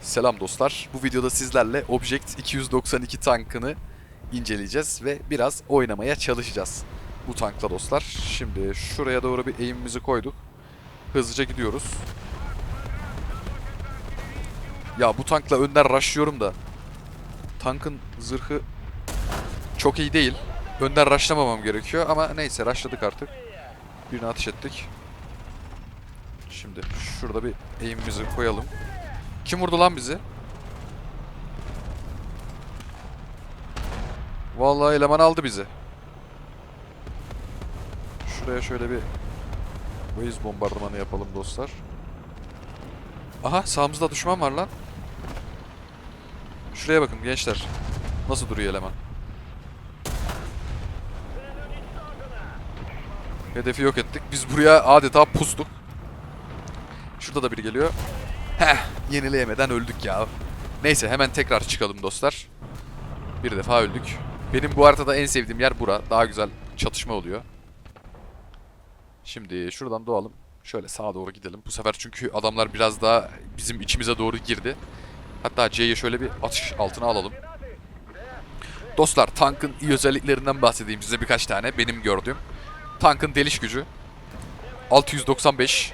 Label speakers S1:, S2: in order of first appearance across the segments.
S1: Selam dostlar. Bu videoda sizlerle Object 292 tankını inceleyeceğiz ve biraz oynamaya çalışacağız. Bu tankla dostlar. Şimdi şuraya doğru bir eğimimizi koyduk. Hızlıca gidiyoruz. Ya bu tankla önden rushlıyorum da tankın zırhı çok iyi değil. Önden rushlamamam gerekiyor ama neyse rushladık artık. Birine ateş ettik. Şimdi şurada bir eğimimizi koyalım. Kim vurdu lan bizi? Vallahi eleman aldı bizi. Şuraya şöyle bir base bombardımanı yapalım dostlar. Aha sağımızda düşman var lan. Şuraya bakın gençler. Nasıl duruyor eleman? Hedefi yok ettik. Biz buraya adeta pustuk. Şurada da biri geliyor. Heh, yenileyemeden öldük ya. Neyse hemen tekrar çıkalım dostlar. Bir defa öldük. Benim bu haritada en sevdiğim yer bura. Daha güzel çatışma oluyor. Şimdi şuradan doğalım. Şöyle sağa doğru gidelim. Bu sefer çünkü adamlar biraz daha bizim içimize doğru girdi. Hatta C'ye şöyle bir atış altına alalım. Dostlar tankın iyi özelliklerinden bahsedeyim size birkaç tane benim gördüğüm. Tankın deliş gücü 695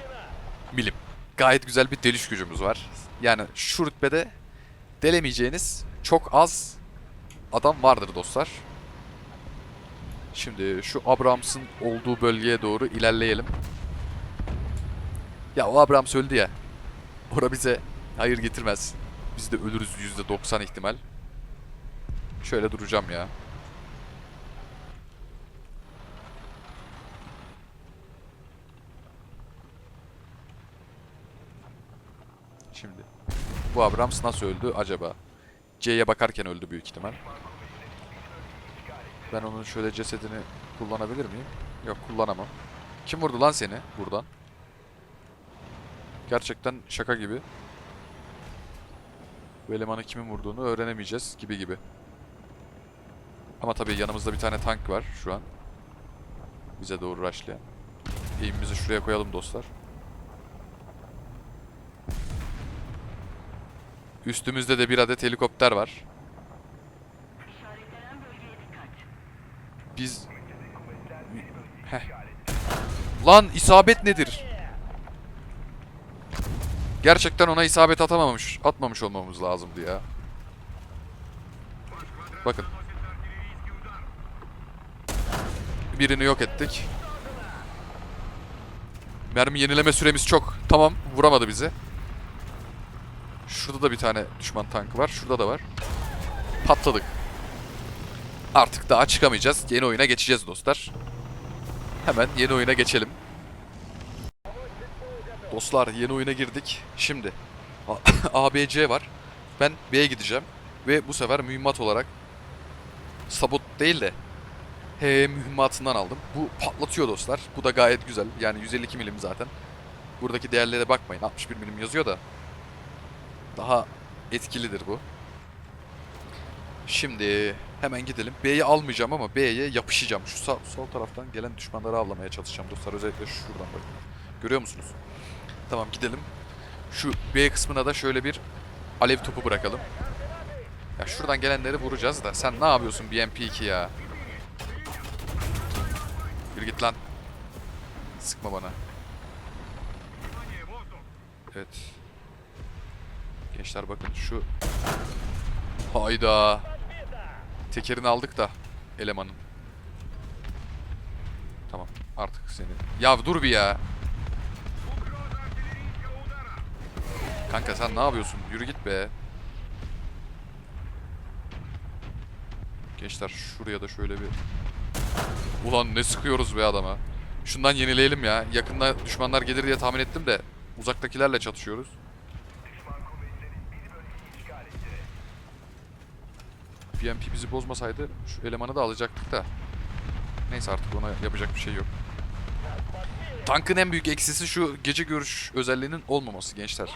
S1: milim. Gayet güzel bir deliş gücümüz var. Yani şu rütbede delemeyeceğiniz çok az adam vardır dostlar. Şimdi şu Abrams'ın olduğu bölgeye doğru ilerleyelim. Ya o Abrams öldü ya. Ora bize hayır getirmez. Biz de ölürüz %90 ihtimal. Şöyle duracağım ya. Şimdi. Bu Abrams nasıl öldü acaba? C'ye bakarken öldü büyük ihtimal. Ben onun şöyle cesedini kullanabilir miyim? Yok kullanamam. Kim vurdu lan seni buradan? Gerçekten şaka gibi. Bu elemanı kimin vurduğunu öğrenemeyeceğiz gibi gibi. Ama tabii yanımızda bir tane tank var şu an. Bize doğru rushlayan. Eğimimizi şuraya koyalım dostlar. Üstümüzde de bir adet helikopter var. Biz... Heh. Lan isabet nedir? Gerçekten ona isabet atamamış, atmamış olmamız lazımdı ya. Bakın. Birini yok ettik. Mermi yenileme süremiz çok. Tamam, vuramadı bizi. Şurada da bir tane düşman tankı var. Şurada da var. Patladık. Artık daha çıkamayacağız. Yeni oyuna geçeceğiz dostlar. Hemen yeni oyuna geçelim. Dostlar yeni oyuna girdik. Şimdi ABC var. Ben B'ye gideceğim. Ve bu sefer mühimmat olarak sabot değil de H mühimmatından aldım. Bu patlatıyor dostlar. Bu da gayet güzel. Yani 152 milim zaten. Buradaki değerlere bakmayın. 61 milim yazıyor da daha etkilidir bu. Şimdi hemen gidelim. B'yi almayacağım ama B'ye yapışacağım. Şu sağ, sol taraftan gelen düşmanları avlamaya çalışacağım dostlar. Özellikle şuradan bakın. Görüyor musunuz? Tamam gidelim. Şu B kısmına da şöyle bir alev topu bırakalım. Ya şuradan gelenleri vuracağız da sen ne yapıyorsun BMP2 ya? Yürü git lan. Sıkma bana. Evet. Gençler bakın şu... Hayda. Tekerini aldık da elemanın. Tamam artık seni. Ya dur bir ya. Kanka sen ne yapıyorsun? Yürü git be. Gençler şuraya da şöyle bir... Ulan ne sıkıyoruz be adama. Şundan yenileyelim ya. Yakında düşmanlar gelir diye tahmin ettim de uzaktakilerle çatışıyoruz. BMP bizi bozmasaydı şu elemanı da alacaktık da. Neyse artık ona yapacak bir şey yok. Tankın en büyük eksisi şu gece görüş özelliğinin olmaması gençler.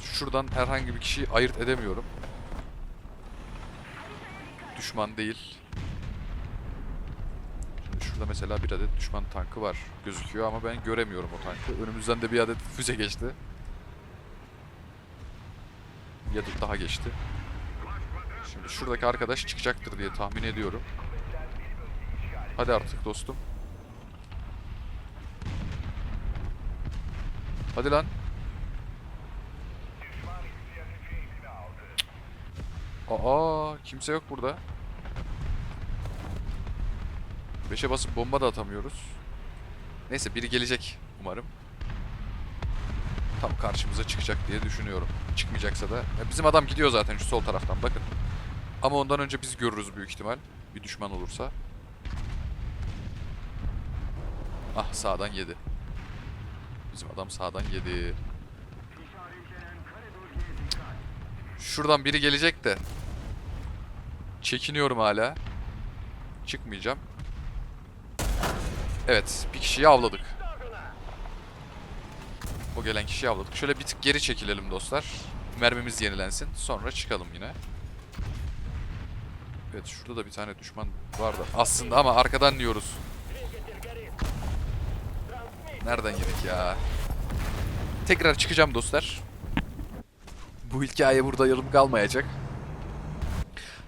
S1: Şuradan herhangi bir kişiyi ayırt edemiyorum. Düşman değil. Şimdi Şurada mesela bir adet düşman tankı var gözüküyor ama ben göremiyorum o tankı. Önümüzden de bir adet füze geçti. Bir adet daha geçti. Şimdi şuradaki arkadaş çıkacaktır diye tahmin ediyorum. Hadi artık dostum. Hadi lan. Aa, kimse yok burada. Beşe basıp bomba da atamıyoruz. Neyse biri gelecek umarım. Tam karşımıza çıkacak diye düşünüyorum. Çıkmayacaksa da. Ya bizim adam gidiyor zaten şu sol taraftan bakın. Ama ondan önce biz görürüz büyük ihtimal. Bir düşman olursa. Ah sağdan yedi. Bizim adam sağdan yedi. Şuradan biri gelecek de. Çekiniyorum hala. Çıkmayacağım. Evet, bir kişiyi avladık. O gelen kişiyi avladık. Şöyle bir tık geri çekilelim dostlar. Mermimiz yenilensin. Sonra çıkalım yine. Evet, şurada da bir tane düşman vardı. Aslında ama arkadan yiyoruz. Nereden yedik ya? Tekrar çıkacağım dostlar. Bu hikaye burada yarım kalmayacak.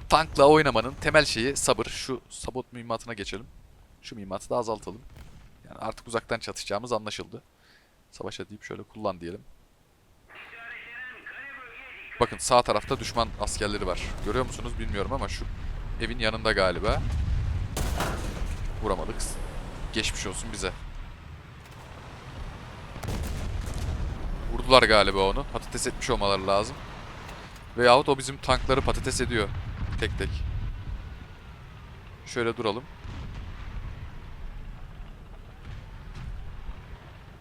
S1: Tankla oynamanın temel şeyi sabır. Şu sabot mühimmatına geçelim. Şu mühimmatı da azaltalım. Yani artık uzaktan çatışacağımız anlaşıldı. Savaşa deyip şöyle kullan diyelim. Bakın sağ tarafta düşman askerleri var. Görüyor musunuz bilmiyorum ama şu evin yanında galiba. Vuramadık. Geçmiş olsun bize. Vurdular galiba onu. Patates etmiş olmaları lazım. Veyahut o bizim tankları patates ediyor. Tek tek. Şöyle duralım.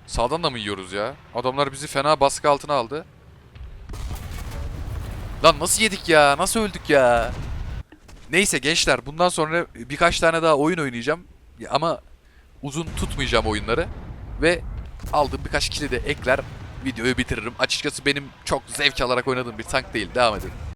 S1: Sağdan da mı yiyoruz ya? Adamlar bizi fena baskı altına aldı. Lan nasıl yedik ya? Nasıl öldük ya? Neyse gençler bundan sonra birkaç tane daha oyun oynayacağım. Ya Ama uzun tutmayacağım oyunları. Ve aldığım birkaç kili de ekler videoyu bitiririm. Açıkçası benim çok zevk alarak oynadığım bir tank değil. Devam edelim.